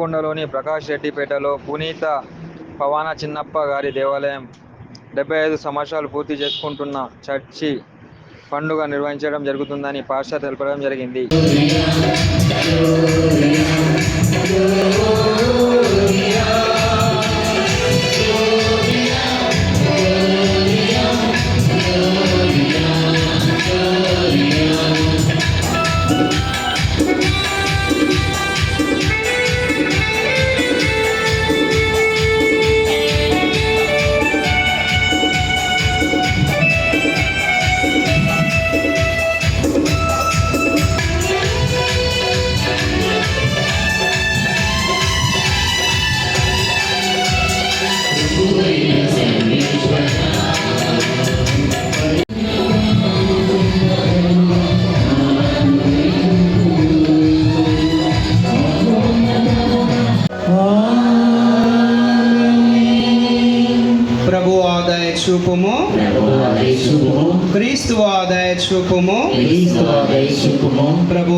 కొండలోని ప్రకాష్ రెడ్డిపేటలో పునీత పవాన చిన్నప్ప గారి దేవాలయం. డెబ్బై ఐదు సంవత్సరాలు పూర్తి చేసుకుంటున్న చర్చి పండుగ నిర్వహించడం జరుగుతుందని పాస్టర్ తెలపడం జరిగింది. చూపుము క్రీస్తు ఆదాయ చూపుము ప్రభు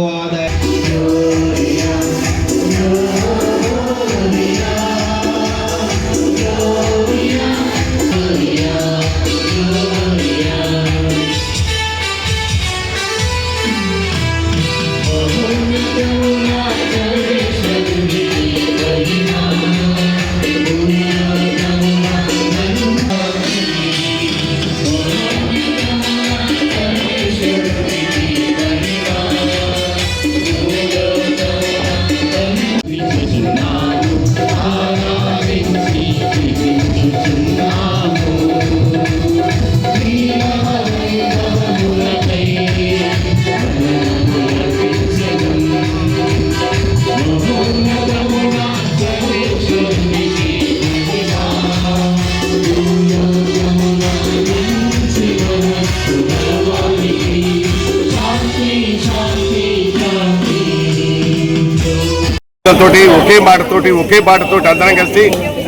తోటి ఒకే మాటతోటి ఒకే బాటతోటి అందరం కలిసి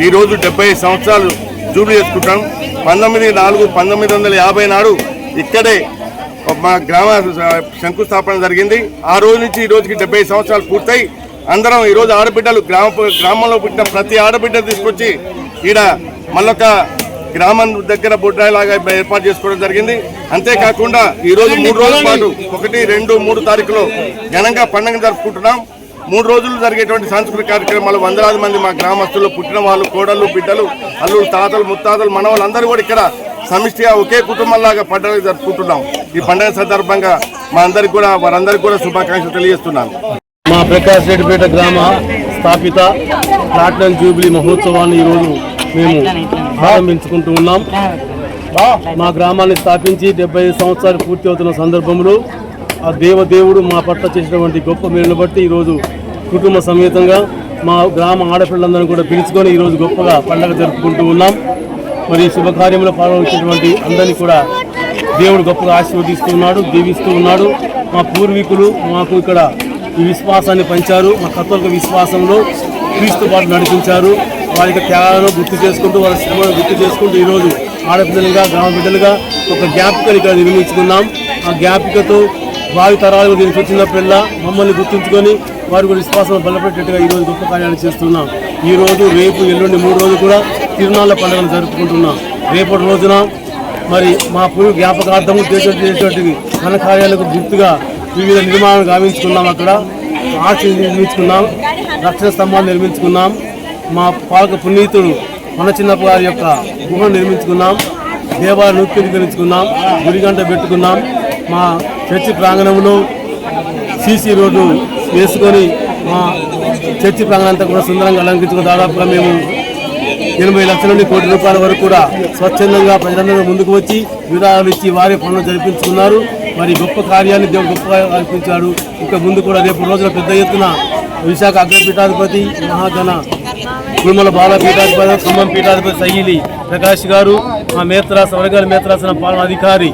ఈరోజు డెబ్బై సంవత్సరాలు జూబ్లీ చేసుకుంటాం. పంతొమ్మిది నాలుగు పంతొమ్మిది వందల యాభై నాడు ఇక్కడే మా గ్రామ శంకుస్థాపన జరిగింది. ఆ రోజు నుంచి ఈ రోజుకి డెబ్బై సంవత్సరాలు పూర్తయి. అందరం ఈరోజు ఆడబిడ్డలు గ్రామ గ్రామంలో పుట్టిన ప్రతి ఆడబిడ్డ తీసుకొచ్చి ఈడ మళ్ళొక గ్రామం దగ్గర బుడ్రాయిలాగా ఏర్పాటు చేసుకోవడం జరిగింది. అంతేకాకుండా ఈరోజు మూడు రోజుల పాటు ఒకటి రెండు మూడు తారీఖులో ఘనంగా పండుగ జరుపుకుంటున్నాం. మూడు రోజులు జరిగేటువంటి సాంస్కృతిక కార్యక్రమాలు వందలాది మంది మా గ్రామస్తులు పుట్టిన వాళ్ళు కోడళ్ళు బిడ్డలు అల్లులు తాతలు ముత్తాతలు మనవాళ్ళందరూ కూడా ఇక్కడ సమిష్టిగా ఒకే కుటుంబంలాగా పండుగ జరుపుకుంటున్నాం. ఈ పండుగ సందర్భంగా మా అందరికి కూడా వారందరికీ కూడా శుభాకాంక్షలు తెలియజేస్తున్నాను. మా ప్రకాష్ రెడ్డిపేట గ్రామ స్థాపిత ప్లాటినం జూబ్లీ మహోత్సవాన్ని ఈరోజు మేము ప్రారంభించుకుంటూ ఉన్నాం. మా గ్రామాన్ని స్థాపించి డెబ్బై సంవత్సరాలు పూర్తి అవుతున్న సందర్భంలో ఆ దేవదేవుడు మా పట్ల చేసినటువంటి గొప్ప మేలును బట్టి ఈరోజు కుటుంబ సమేతంగా మా గ్రామ ఆడపిల్లలందరినీ కూడా పిలుచుకొని ఈరోజు గొప్పగా పండగ జరుపుకుంటూ ఉన్నాం. మరి శుభకార్యంలో పాల్గొనేటువంటి అందరినీ కూడా దేవుడు గొప్పగా ఆశీర్వదిస్తూ ఉన్నాడు దీవిస్తూ ఉన్నాడు. మా పూర్వీకులు మాకు ఇక్కడ ఈ విశ్వాసాన్ని పంచారు. మా కథోలిక విశ్వాసంలో క్రీస్తు పాటు నడిపించారు. వారి యొక్క త్యాగాలను గుర్తు చేసుకుంటూ వారి శ్రమను గుర్తు చేసుకుంటూ ఈరోజు ఆడపిల్లలుగా గ్రామ బిడ్డలుగా ఒక జ్ఞాపికను ఇక్కడ నిర్మించుకున్నాం ఆ జ్ఞాపికతో భావి తరాలకు దీనికి వచ్చిన పిల్ల మమ్మల్ని గుర్తుంచుకొని వారి కూడా విశ్వాసం బలపెట్టేట్టుగా ఈరోజు గొప్ప కార్యాలు చేస్తున్నాం. ఈ రోజు రేపు ఎల్లుండి మూడు రోజులు కూడా తిరునాళ్ళ పండుగను జరుపుకుంటున్నాం. రేపటి రోజున మరి మా పూర్వ జ్ఞాపకార్థం చేసేటువంటి మన కార్యాలకు గుర్తుగా వివిధ నిర్మాణాలు గావించుకున్నాం అక్కడ. ఆర్చి నిర్మించుకున్నాం. రక్షణ స్తంభాలు నిర్మించుకున్నాం. మా పాలక పునీతుడు మన చిన్నప్ప గారి యొక్క గుహను నిర్మించుకున్నాం. దేవాలయ నూతనీకరించుకున్నాం గురిగంట పెట్టుకున్నాం. మా చర్చి ప్రాంగణంలో సీసీ రోడ్డు వేసుకొని మా చర్చి ప్రాంగణంతా కూడా సుందరంగా అలంకరించుకుని దాదాపుగా మేము ఎనభై లక్షల నుండి కోటి రూపాయల వరకు కూడా స్వచ్ఛందంగా ప్రజలందరూ ముందుకు వచ్చి విరాళాలు ఇచ్చి వారి పనులు జరిపించుకున్నారు. మరి గొప్ప కార్యాన్ని దేవుడు గొప్పగా కల్పించాడు ఇంకా ముందు కూడా రేపు రోజున పెద్ద ఎత్తున విశాఖ అగ్రపీఠాధిపతి మహాజన కురుమల బాల పీఠాధిపతి ఖమ్మం పీఠాధిపతి సయ్యిలి ప్రకాష్ గారు మా మేత్రాస వర్గాల మేత్రాసన పాలన అధికారి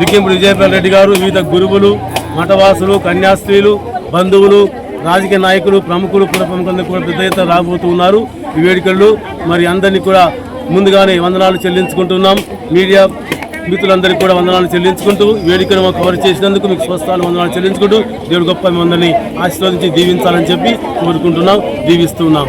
వికెంపుడు విజయపాల్ రెడ్డి గారు వివిధ గురువులు మఠవాసులు కన్యాస్త్రీలు బంధువులు రాజకీయ నాయకులు ప్రముఖులు కుల ప్రముఖులందరూ కూడా పెద్ద ఎత్తున రాబోతూ ఉన్నారు. ఈ వేడుకల్లో మరి అందరినీ కూడా ముందుగానే వందనాలు చెల్లించుకుంటున్నాం. మీడియా మిత్రులందరికీ కూడా వందనాలు చెల్లించుకుంటూ వేడుకను మాకు కవర్ చేసినందుకు మీకు స్వస్థాలు వందనాలు చెల్లించుకుంటూ దేవుడు గొప్ప మందని ఆశీర్వదించి దీవించాలని చెప్పి కోరుకుంటున్నాం దీవిస్తున్నాం